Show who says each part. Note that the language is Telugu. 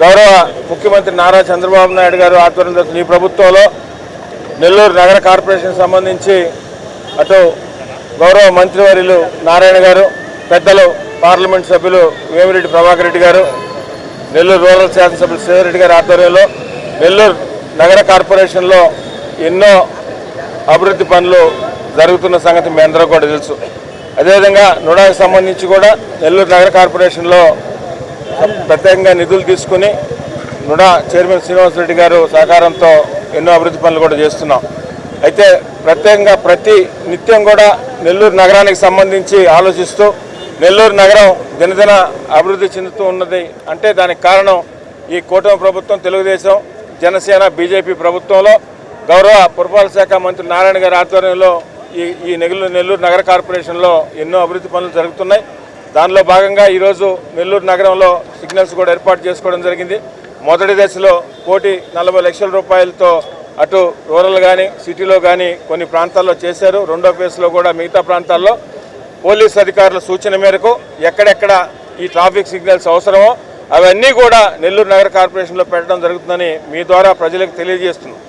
Speaker 1: గౌరవ ముఖ్యమంత్రి నారా చంద్రబాబు నాయుడు గారు ఆధ్వర్యంలో ఈ ప్రభుత్వంలో నెల్లూరు నగర కార్పొరేషన్ సంబంధించి అటు గౌరవ మంత్రివర్యులు నారాయణ గారు పెద్దలు పార్లమెంట్ సభ్యులు వేమిరెడ్డి ప్రభాకర్ రెడ్డి గారు నెల్లూరు రూరల్ శాసనసభ్యులు శ్రీధరెడ్డి గారి ఆధ్వర్యంలో నెల్లూరు నగర కార్పొరేషన్లో ఎన్నో అభివృద్ధి పనులు జరుగుతున్న సంగతి మీ అందరూ కూడా తెలుసు. అదేవిధంగా నుడాకి సంబంధించి కూడా నెల్లూరు నగర కార్పొరేషన్లో ప్రత్యేకంగా నిధులు తీసుకుని నుడా చైర్మన్ శ్రీనివాసరెడ్డి గారు సహకారంతో ఎన్నో అభివృద్ధి పనులు కూడా చేస్తున్నాం. అయితే ప్రత్యేకంగా ప్రతి నిత్యం కూడా నెల్లూరు నగరానికి సంబంధించి ఆలోచిస్తూ నెల్లూరు నగరం దినదిన అభివృద్ధి చెందుతూ ఉన్నది అంటే దానికి కారణం ఈ కూటమి ప్రభుత్వం తెలుగుదేశం జనసేన బీజేపీ ప్రభుత్వంలో గౌరవ పురపాలక శాఖ మంత్రి నారాయణ గారి ఆధ్వర్యంలో ఈ ఈ నెల్లూరు నెల్లూరు నగర కార్పొరేషన్లో ఎన్నో అభివృద్ధి పనులు జరుగుతున్నాయి. దానిలో భాగంగా ఈరోజు నెల్లూరు నగరంలో సిగ్నల్స్ కూడా ఏర్పాటు చేసుకోవడం జరిగింది. మొదటి దశలో కోటి నలభై లక్షల రూపాయలతో అటు రూరల్ కానీ సిటీలో కానీ కొన్ని ప్రాంతాల్లో చేశారు. రెండో ఫేజ్లో కూడా మిగతా ప్రాంతాల్లో పోలీస్ అధికారుల సూచన మేరకు ఎక్కడెక్కడ ఈ ట్రాఫిక్ సిగ్నల్స్ అవసరమో అవన్నీ కూడా నెల్లూరు నగర కార్పొరేషన్లో పెట్టడం జరుగుతుందని మీ ద్వారా ప్రజలకు తెలియజేస్తున్నాం.